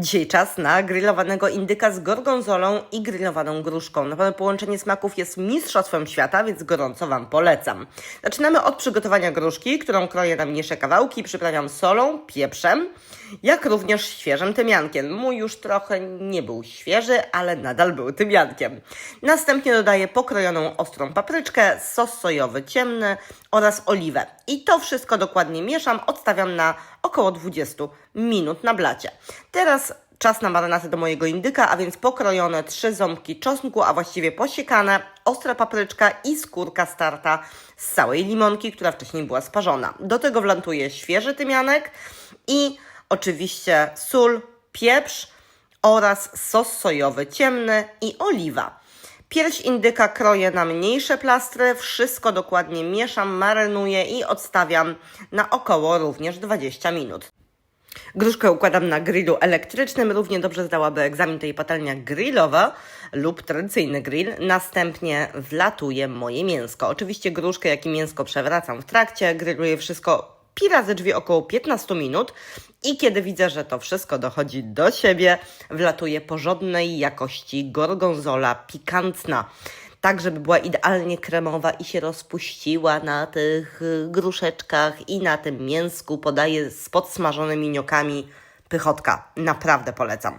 Dzisiaj czas na grillowanego indyka z gorgonzolą i grillowaną gruszką. Na pewno połączenie smaków jest mistrzostwem świata, więc gorąco Wam polecam. Zaczynamy od przygotowania gruszki, którą kroję na mniejsze kawałki, przyprawiam solą, pieprzem, jak również świeżym tymiankiem. Mój już trochę nie był świeży, ale nadal był tymiankiem. Następnie dodaję pokrojoną ostrą papryczkę, sos sojowy ciemny oraz oliwę. I to wszystko dokładnie mieszam, odstawiam na około 20 minut na blacie. Teraz czas na marynatę do mojego indyka, a więc pokrojone trzy ząbki czosnku, a właściwie posiekane, ostra papryczka i skórka starta z całej limonki, która wcześniej była sparzona. Do tego wlantuję świeży tymianek i oczywiście sól, pieprz oraz sos sojowy ciemny i oliwa. Pierś indyka kroję na mniejsze plastry, wszystko dokładnie mieszam, marynuję i odstawiam na około również 20 minut. Gruszkę układam na grillu elektrycznym, równie dobrze zdałaby egzamin tej patelnia grillowa lub tradycyjny grill. Następnie wlatuję moje mięsko. Oczywiście gruszkę, jak i mięsko przewracam w trakcie, grilluję wszystko pi razy drzwi około 15 minut i kiedy widzę, że to wszystko dochodzi do siebie, wlatuję porządnej jakości gorgonzola pikantna. Tak, żeby była idealnie kremowa i się rozpuściła na tych y, gruszeczkach i na tym mięsku. Podaję z podsmażonymi niokami pychotka. Naprawdę polecam.